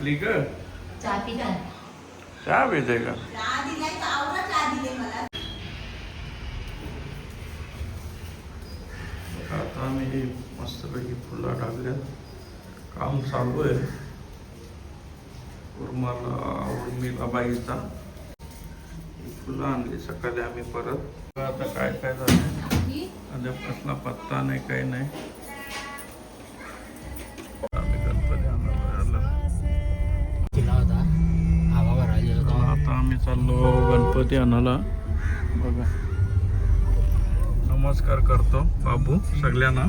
थकली ग चहा पिता का? आता आम्ही मस्तपैकी फुलं टाकल्या. काम चालू आहे. उर्माला उर्मिला बाईचा. ही फुलं आणली सकाळी आम्ही परत. आता काय काय झालं आता कसला पत्ता नाही काही नाही. गणपती आणाला बघा. नमस्कार करतो बाबू सगळ्यांना.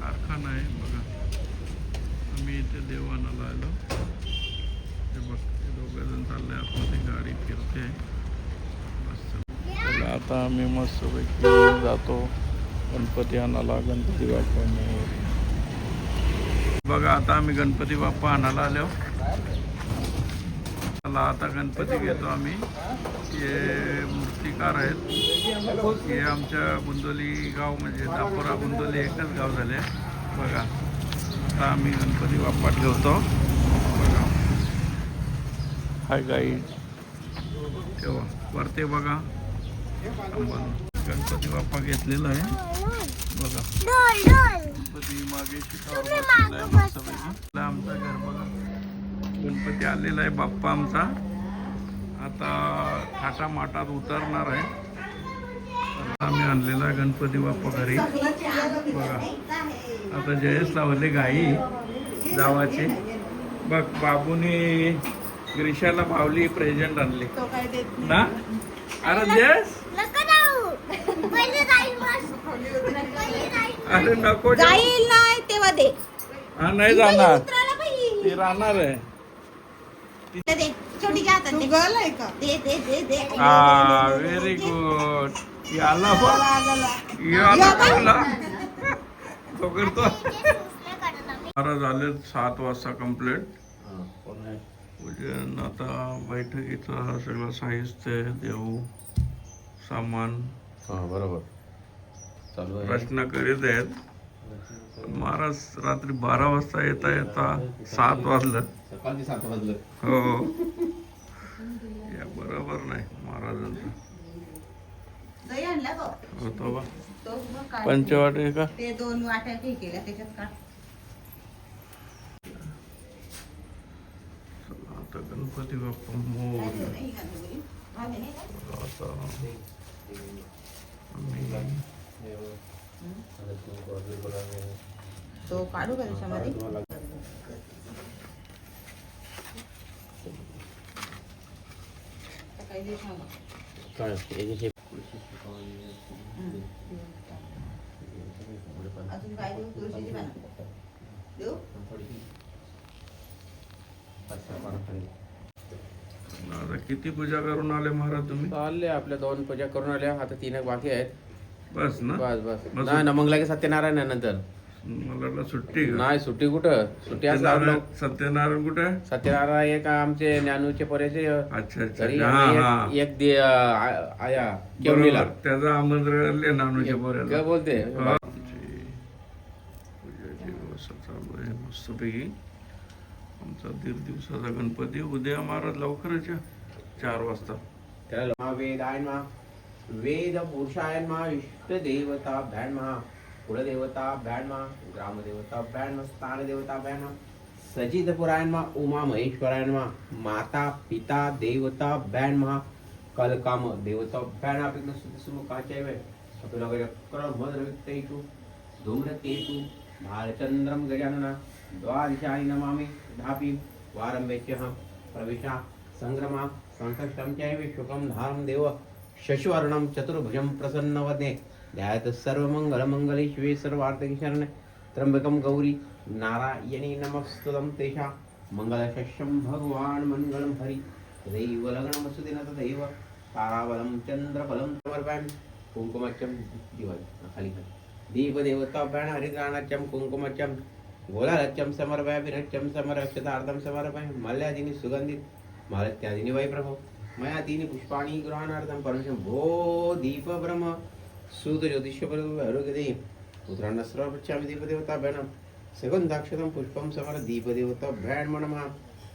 कारखाना आहे बघा. आम्ही इथे देव आलो. ते बघ ते दोघं जण चालले आतमध्ये गाडी फिरते. मस्त. आता आम्ही मस्तपैकी जातो. गणपती आणाला गणपती बाप्पा बघा आता आम्ही गणपती बाप्पा आणायला आलो. चला आता गणपती घेतो आम्ही. हे मूर्तिकार आहेत. हे आमच्या गुंदोली गाव म्हणजे दापोरा गुंदोली एकच गाव झाले. बघा. आता आम्ही गणपती बाप्पा ठेवतो. बघा. हाय गाई. ठेवा. वरते बघा. गणपती बाप्पा घेतलेला आहे. बघा. गणपती मागे शिकावर आमचं घर बघा. गणपती आलेला आहे बाप्पा आमचा. आता थाटा माटात उतरणार आहे. आता आम्ही आणलेला आहे गणपती बाप्पा घरी. बघा. आता जयेश लावले गाई जावाचे. बघ बाबूने ग्रीशाला माऊली प्रेझेंट आणली. तो काय देत ना? अरे जयेश? अरे नको जाऊ. जाईल नाही तेव्हा दे. हा नाही जाणार. ती राहणार आहे. व्हेरी दे, दे. गुड याला तो करतो. बारा झाले सात वाजता कंप्लीट पूजन आता बैठकीचं हा सगळं साहित्य देऊ सामान. हा बरोबर. चालू आहे. रचना करीत आहेत. महाराज रात्री बारा वाजता येता येता सात वाजलं. सकाळची सात वाजलं. हो. या बरोबर नाही महाराजांचं. होतो बा. पंचवाटे का? ते दोन वाट्या केल्या त्याच्यात चला, आता गणपती बाप्पा मोर का का? आता आम्ही तो काढू का त्याच्यामध्ये? अजून काय देऊ? तुळशीची पानं. देऊ? किती पूजा करून आले महाराज तुम्ही? चालले आपल्या दोन पूजा करून आल्या. आता तीन एक बाकी आहेत. बस ना. बस बस. नाही ना मग लगेच सत्यनारायण आहे नंतर. मला वाटलं सुट्टी? नाही सुट्टी कुठं? सुट्टी सत्यनारायण सत्यनारायण कुठे? आहे? सत्यनारायण एक आमचे ज्ञानूचे पोऱ्याचे अच्छा अच्छा तरी हा आम्ही एक- एक दे- आ- आया बरोबर. त्याचं आमंत्रण आले नानूच्या काय बोलते. आमची पूजाची व्यवस्था चालू आहे मस्तपैकी. आमचा दीड दिवसाचा गणपती. उद्या महाराज लवकरच या. चार वाजता. त्याला मा वेदाय मा વેદ પુરુષાયનમાં ઇષ્ટ દેવતા ભ્યાણમાં કુળદેવતા ભ્યાણમાં ગ્રામ દેવતા ભ્યાણમાં સ્થાન દેવતા ભ્યાણમાં સજીદ પુરાયણમાં ઉમા મહેશ્વરાયણમાં માતા પિતા દેવતા ભ્યાણમાં કલકામ દેવતા ભ્યાણ આપીને સુધી સુનું કાચે સપનગર ક્રમદ રવિતૈતુ ધૂમ્રતેતુ ભારચંદ્રમ ગજાનના દ્વાદશાની નમામિ ધાપી વારંભેચ્યઃ પ્રવિશા સંગ્રમા સંસષ્ટમ ચૈવ શુકમ ધારમ દેવ शशुवर्णं शशिवर्णं चतुर्भुजं प्रसन्नवदने ध्यायत सर्वमङ्गलमङ्गले शिवे सर्वार्थकिशरणे त्र्यम्बकं गौरी नारायणी नमस्तुतं तेषा। मङ्गलशस्यं भगवान् मङ्गलं हरि। तदैव लग्नमस्तु न तथैव ताराबलं चन्द्रबलं समर्पयामि कुङ्कुमच्यं दिवाळी खाली खाली दीपदेवताभ्यां हरिद्राणाच्यं कुङ्कुमच्यं गोलालच्यं समर्पयामि रच्यं समरक्षतार्थं समर्पयामि मल्यादिनि सुगन्धित। मालत्यादीनि वै प्रभो। मया दीनि पुष्पाणि ग्रहणार्थं परमेशं भो दीपब्रह्म। सूतज्योतिष्यपरोगदे पुत्रान्न सर्वपृच्छामि दीपदेवताभ्यां सगंधाक्षतम पुष्पम समर दीपदेवताभ्यां नमः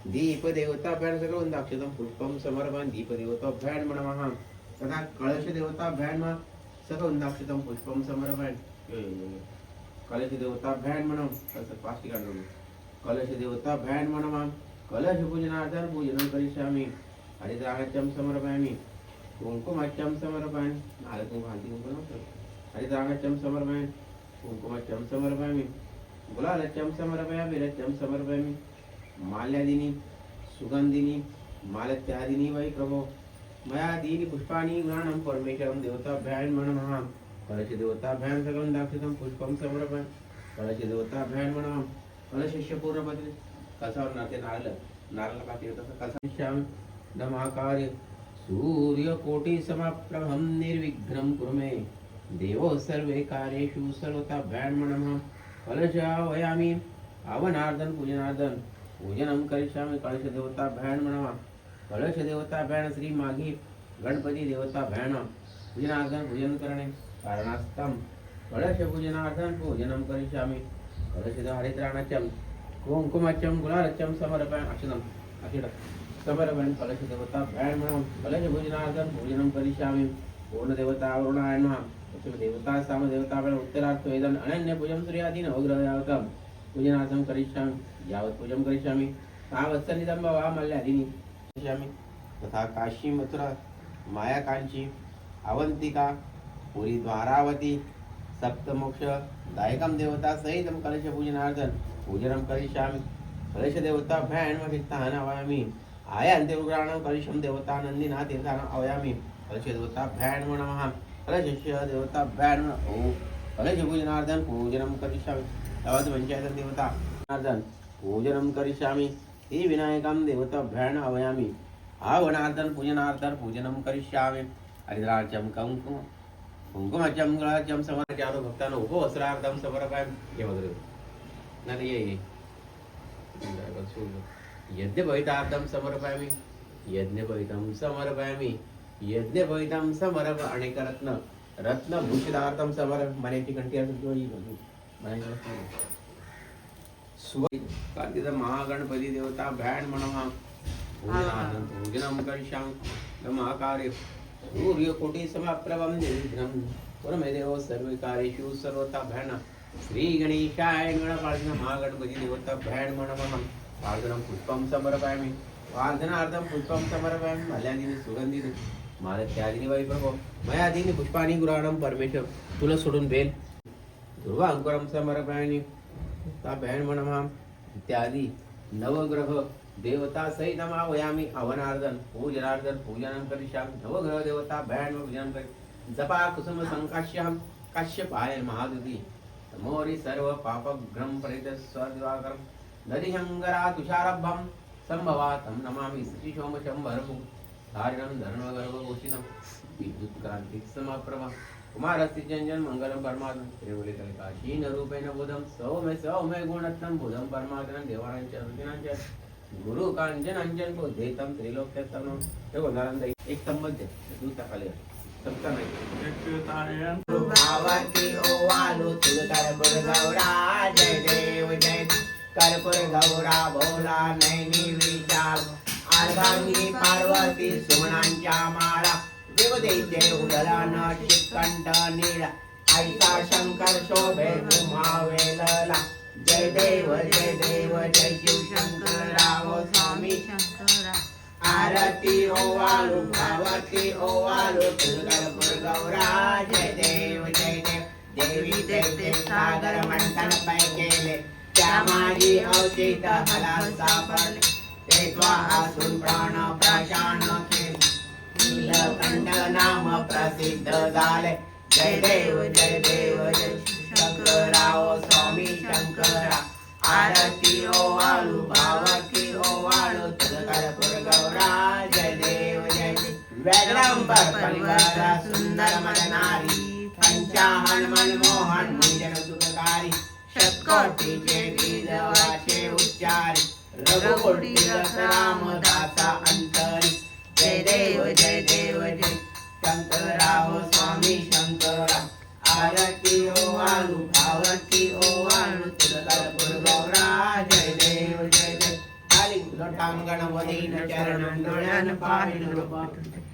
दीपदेवताभ्यां सगन्धाक्षतं पुष्पं समर्पन् दीपदेवताभ्यां नमः तथा कलशदेवताभ्यां नमः सगंधाक्षतम पुष्पम समर्पण कलशदेवताभ्यां नमः तसं पाचशे काढलो कलशपूजनार्थं पूजनं करिष्यामि। हरिद्राक्षं समर्पयामि कुङ्कुमच्चं समर्पयामि नारद कुंकू कुंकुम हरिद्राक्षं समर्पयामि कुङ्कुमच्चं समर्पयामि गुलालच्चं समर्पयामि रच्चं समर्पयामि माल्यादीनि सुगन्धिनि मालत्यादीनि वै प्रभो. मया दीनि पुष्पाणि गुणानं परमेश्वरं देवताभ्यां नमः. कलशदेवताभ्यां सकलं दाक्षितं पुष्पं समर्पयामि कलशदेवताभ्यां नमः. कलशस्य पूर्णपत्रे कसावर नाते नारळ नारळ पाती तसं कसा नमाकार्य सूर्यकोटि समाप्रभं निर्विघ्नं कुरु मे देवो सर्वे कार्येषु सर्वताभ्यां ब्राह्मणः। फलशावयामि आवनार्दन पूजनार्दन। पूजनं करिष्यामि कलशदेवता ब्राह्मणः। कलशदेवता कलशदेवताभ्यां श्री माघी। गणपती देवताभ्यां पूजनार्दन पूजन करणे। कारणास्तम। कलशपूजनार्दन पूजनं करिष्यामि। कलशहरिद्राणचं कुङ्कुमचं गुलालचं समर्पयामि अक्षतम्। अक्षत समर्पयामि कलशदेवताभ्यां नमः कलशपूजनार्थं पूजनं करिष्यामि पूर्णदेवतावरुणाय नमः देवता सामदेवताभ्याम् उत्तरार्थ वेदन अनन्यपूजं सूर्यादीन नवग्रहार्थं पूजनार्थं करिष्यामि। यावत् पूजं करिष्यामि। तावत् सन्निधं वा मल्यादिनी करिष्यामि। तथा काशी मथुरा मायाकांची अवंतिका पुरी द्वारावती सप्तमोक्ष दायकं देवता सहितं कलशपूजनार्थं पूजनं करिष्यामि। कलशदेवताभ्यां आवायामि आयान्त्यरुग्राणं कलशं देवतानन्दिना तीर्थानं आवायामि कलशदेवताभ्यां नमः। कलशस्य देवता नमः ओ। कलशपूजनार्थं पूजनं करिष्यामि। तावत् पञ्चायतं देवतार्थं पूजनं करिष्यामि। हे विनायकं देवताभ्यां आवायामि आवनार्थं पूजनार्थं पूजनं करिष्यामि। हरिद्रार्चं कुङ्कुम कुङ्कुमचं गुलाचं समर्पयामि भक्तान् उपवस्त्रार्थं समर्पयामि। हे वगैरे नाही ये समर्पयामी. यज्ञपवितार्थं समर्पयामि. यज्ञपवितं समर्पयामि यज्ञपवितं समर्प अनेक रत्न. रत्नभूषितार्थं समर्प. मनेची कंठी असेल किंवा ही बघू महागणपती देवता भ्याण म्हणा पूजनार्थं पूजनं करिष्यामि. नमाकार्य सूर्यकोटि निर्विघ्नं परमेदेव सर्वता भ्याण. श्री गणेशाय गणपार्थन महागणपती देवता भ्याण नमः प्रार्थनं पुष्पं समर्पयामि प्रार्थनार्थं पुष्पं समर्पयामि मल्यादीनि सुगन्धिनि मालत्यादीनि वै प्रभो. मयादीनि पुष्पाणि गुराणं परमेश्वर तुला सोडून बेल ध्रुवाङ्कुरं समर्पयामि ता भ्याण नमः इत्यादी. नवग्रह देवता सहितम् आह्वयामि हवनार्दन पूजनार्दन पूजनं करिष्यामि. नवग्रह देवता भ्याण पूजनं करि जपा कुसुम संकाश्यं काश्यपाय महादुती. मोरि सर्व पापघ्रं परित स्वदिवाकरं नदिशङ्करा तुषारभं सम्भवा तं नमामि श्रीशोमशं वरभु धारिणं धर्मगर्वभूषितं विद्युत्कान्तिसमप्रभा कुमारस्य जञ्जन् मङ्गलं परमात्मं त्रिवलितलकाशीनरूपेण बुधं सौम्य सौम्य गुणत्नं बुधं परमात्मनं देवानां च रुचिनां च। गुरु कांजनांजन को देतम त्रिलोक के त्रिलोक्यतम देखो नारंद एक संबंध है दूध का ले सबका नहीं भावा की ओ आलो तुलकर बुलगौरा जय देव जय कर्पूर गौरा भोला नैनी विचार. अर्धांगी पार्वती सुमनांच्या माळा. देवदेचे उदलान चिकंट निळा. आईचा शंकर शोभे वेलला. जय देव जय देव जय शिव शंकराव स्वामी. आरती ओवाळू पावती ओवाळू कर्पूर गौरा. जय देव जय देव. देवी देवते सागर मंडल पैकेले त्या माझी अवचित मला सापडले ते त्वासून प्राण प्रशान केले। नीलकंठ नाम प्रसिद्ध झाले। जय देव जय देव जय शंकराव स्वामी शंकरा। आरती ओ वाळू भावती ओ वाळू तुळगरपूर गौरा जय देव जय देव। वेगळंबर परिवार सुंदर मननारी पंचाहन मनमोहन मुंजन सुखकारी कोटीचे विधवाचे उच्चारी रघुकोटी रामदासा अंतरी जय देव जय देव जय. शंकरा स्वामी शंकरा. आरती ओ आलू भावती ओ आलू तुलकर गौरा. जय देव जय देव. खाली लोटांगण वरीन चरण डोळ्यान पाहिलं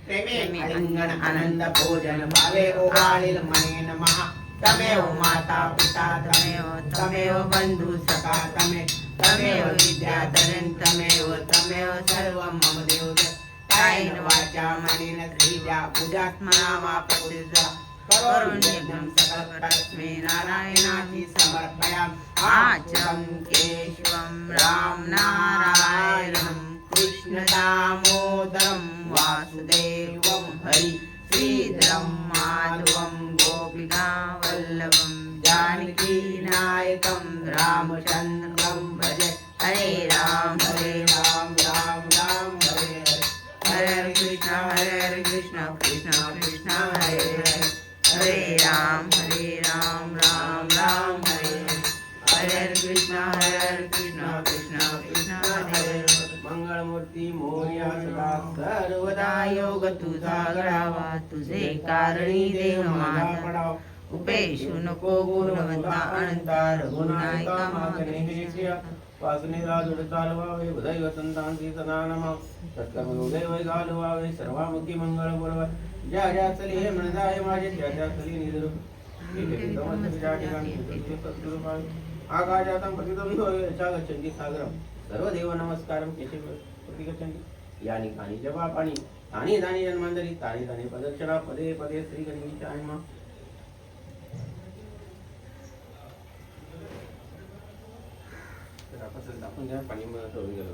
प्रेमे अंगण आनंद भोजन भावे ओ आळील मने महा तमेव माता पिता तमेव तमेव बंधू सखा तमे तमेव विद्याधरन् तमेव तमेव सर्वं मम देव कायेन वाचा मनेन क्रिया पूजात्मना मा प्रतिष्ठा करुण्यज्ञं सकलकस्मै नारायणाति समर्पयामि। आचरं केशवं राम नारायणं कृष्ण दामोदरं वासुदेवं हरि। श्रीधरं माधवं गोपिका वल्लभं जानकी नायकं रामचन्द्रं भज। हरे राम हरे राम राम राम हरे हरे। हरे हरे कृष्ण हरे हरे कृष्ण कृष्ण कृष्ण हरे हरे। हरे राम हरे राम राम राम हरे हरे। हरे हरे कृष्ण हरे हरे कृष्ण कृष्ण कृष्ण हरे मंगळमूर्ती मोर्या सदा सर्वदा योग तुझा गळावा तुझे कारणी देव माझा। उपेशु नको गुणवंता अनंता रघुनायका मागणे वासनेला जुड चालवावे उदय संतांची सदा नमा सत्कर्म उदय वै घालवावे सर्वामुखी मंगळ बोलवा ज्या ज्या चली हे म्हणजाय माझे ज्या ज्या चली निधरू ज्या ठिकाणी सद्गुरु पावे आकाशातं पतितं यथा गच्छन्ति सागरं सर्वदेव नमस्कारं केशव प्रति गच्छन्ति यानि कानि जपापाणि तानि तानि जन्मान्तरि तानि तानि प्रदक्षिणा पदे पदे श्रीगणेशाय नमः। तर आपण सगळं दाखवून घ्या पाणी मला ठेवून गेलं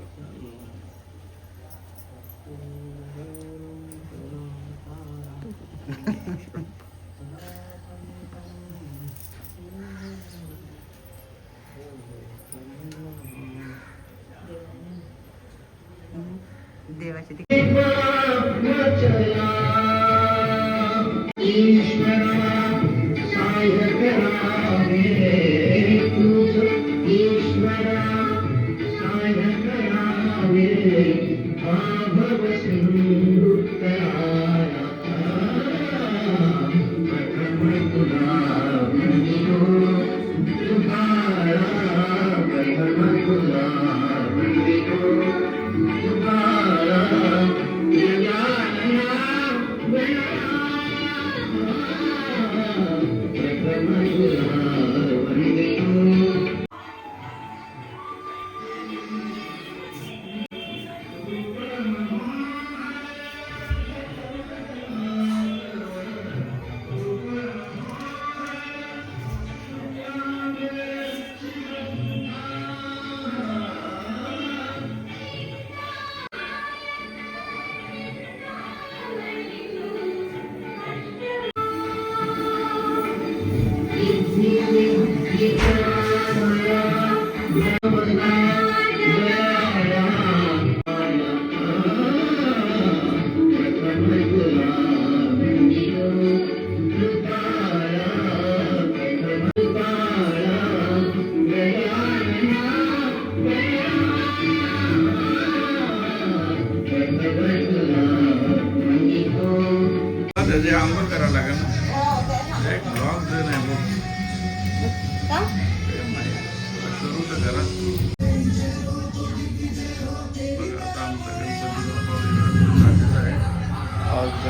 देवाचे त्याचे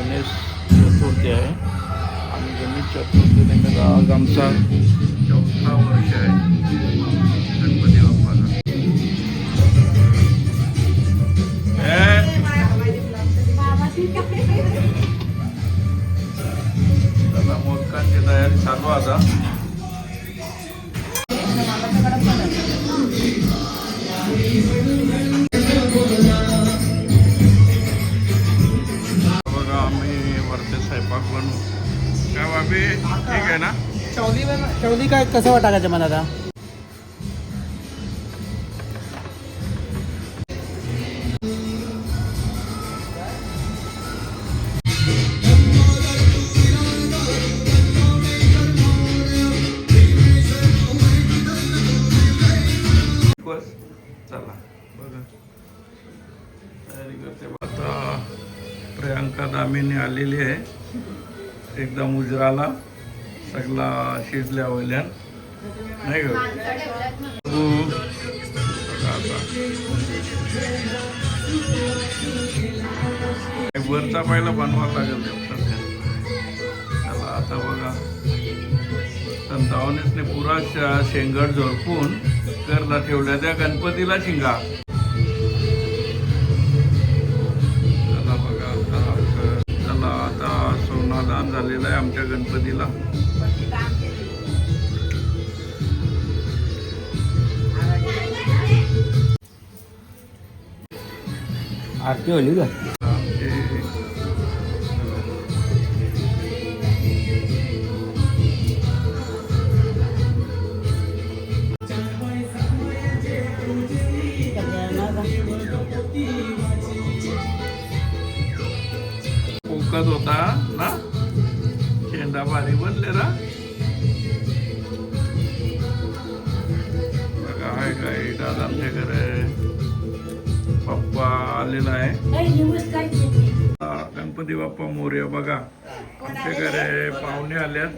गणेश चतुर्थी आहे. आणि गणेश चतुर्थी निमित्त आज आमचा चौथा वर्ष आहे. ठीक आहे ना? चवली चवली काय कसं टाकायचं मला आता चला बघा. तयारी करते. आता प्रियांका दामिनी आलेली आहे एकदम उजराला सगळा शिजल्या वयल्यान नाही ग आता. वरचा पहिला बनवा लागेल त्याला आता बघा. संतावनेसने पुरा शेंगड झोडपून करला ठेवल्या त्या गणपतीला शिंगा. चला बघा आता चला आता सोनादान झालेलं आहे आमच्या गणपतीला. आरती होली का? काय दादा आमच्या घरे पप्पा आलेला आहे. हा, गणपती बाप्पा मोर्या बघा. आमच्या घरे पाहुणे आल्यात.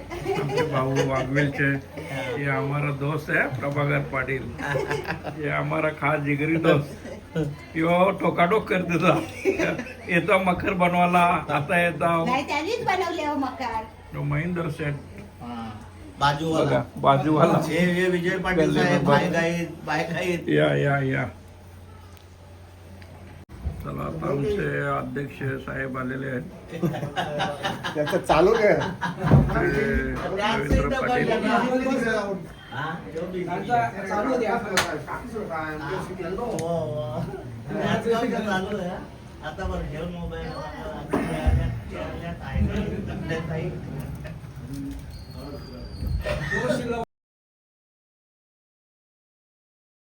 आमचे भाऊ वाघवेलचे. ये हमारा दोस्त है प्रभाकर पाटील. ये हमारा खास जिगरी दोस्त. यो टोकाटोक कर देता येतो मकर बनवायला. आता येतो. हो मकार तो महेंद्र सेठ. बाजूवाला बघा बाजूवाला हे हे विजय पाटील साहेब बायका आहेत बायका आहेत या या या चला आता आमचे अध्यक्ष साहेब आलेले आहेत त्याचं चालू आहे ते रवींद्र पाटील आता बरं घेऊन मोबाईल どうしよう。